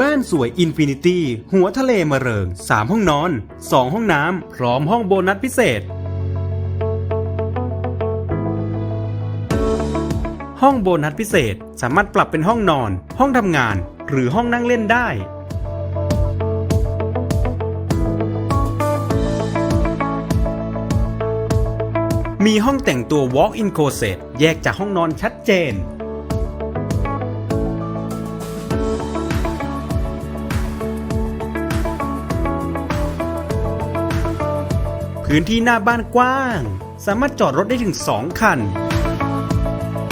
บ้านสวยอินฟินิตี้หัวทะเลมะเริง 3 ห้องนอน 2 ห้องน้ำ พร้อมห้องโบนัสพิเศษ ห้องโบนัสพิเศษสามารถปรับเป็นห้องนอน ห้องทำงาน หรือห้องนั่งเล่นได้ มีห้องแต่งตัว Walk-in Closet แยกจากห้องนอนชัดเจน พื้นที่หน้าบ้านกว้าง สามารถจอดรถได้ถึง 2 คัน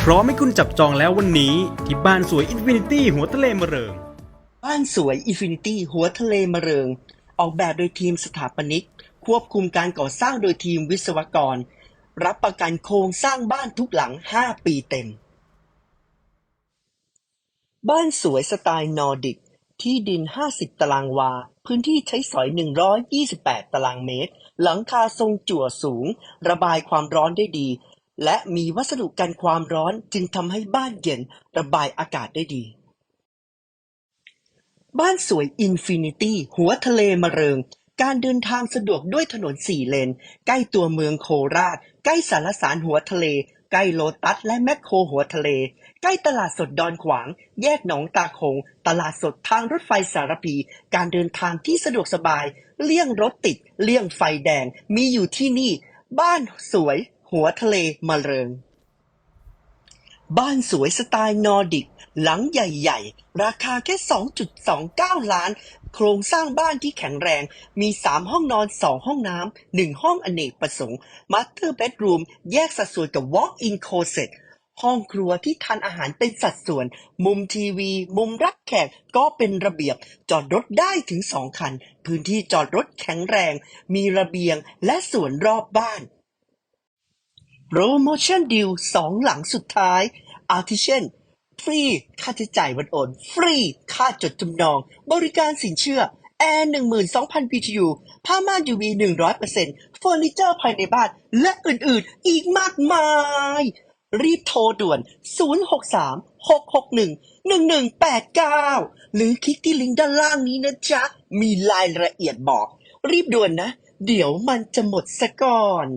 พร้อมให้คุณจับจองแล้ววันนี้ที่บ้านสวยอินฟินิตี้หัวทะเลมะเริง บ้านสวยอินฟินิตี้หัวทะเลมะเริง ออกแบบโดยทีมสถาปนิก ควบคุมการก่อสร้างโดยทีมวิศวกร รับประกันโครงสร้างบ้านทุกหลัง 5 ปีเต็ม บ้านสวยสไตล์นอร์ดิก ที่ดิน 50 ตารางวา พื้นที่ใช้สอย 128 ตารางเมตร หลังคาทรงจั่วสูง ระบายความร้อนได้ดี และมีวัสดุกันความร้อนจึงทำให้บ้านเย็นระบายอากาศได้ดี บ้านสวยอินฟินิตี้หัวทะเลมะเริง การเดินทางสะดวกด้วยถนนสี่เลน ใกล้ตัวเมืองโคราช ใกล้สารสารหัวทะเล ใกล้โลตัสและแมคโครหัวทะเล ใกล้ตลาดสดดอนขวาง แยกหนองตาคง ตลาดสดทางรถไฟสารพี การเดินทางที่สะดวกสบาย เลี่ยงรถติด เลี่ยงไฟแดง มีอยู่ที่นี่ บ้านสวย หัวทะเลมะเริง บ้านสวยสไตล์นอร์ดิก หลังใหญ่ๆ ราคาแค่ 2.29 ล้าน โครงสร้างบ้านที่แข็งแรง มี 3 ห้องนอน 2 ห้องน้ำ 1 ห้องอเนกประสงค์มาสเตอร์เบดรูมแยกสัดส่วนกับ Walk-in Closet ห้องครัวที่ทานอาหารเป็นสัดส่วน มุมทีวี มุมรับแขกก็เป็นระเบียบ จอดรถได้ถึง2คัน พื้นที่จอดรถแข็งแรง มีระเบียงและสวนรอบบ้าน โปรโมชั่นดีลสองหลังสุดท้าย อาทิเช่น ฟรีค่าใช้จ่ายวันโอน ฟรีค่าจดจำนอง บริการสินเชื่อ แอร์12,000 BTU ผ้าม่าน UV 100%เฟอร์นิเจอร์ภายในบ้าน และอื่นๆ อีกมากมาย รีบโทรด่วน 063 661 1189 หรือคลิกที่ลิงก์ด้านล่างนี้นะจ๊ะ มีรายละเอียดบอก รีบด่วนนะ เดี๋ยวมันจะหมดซะก่อน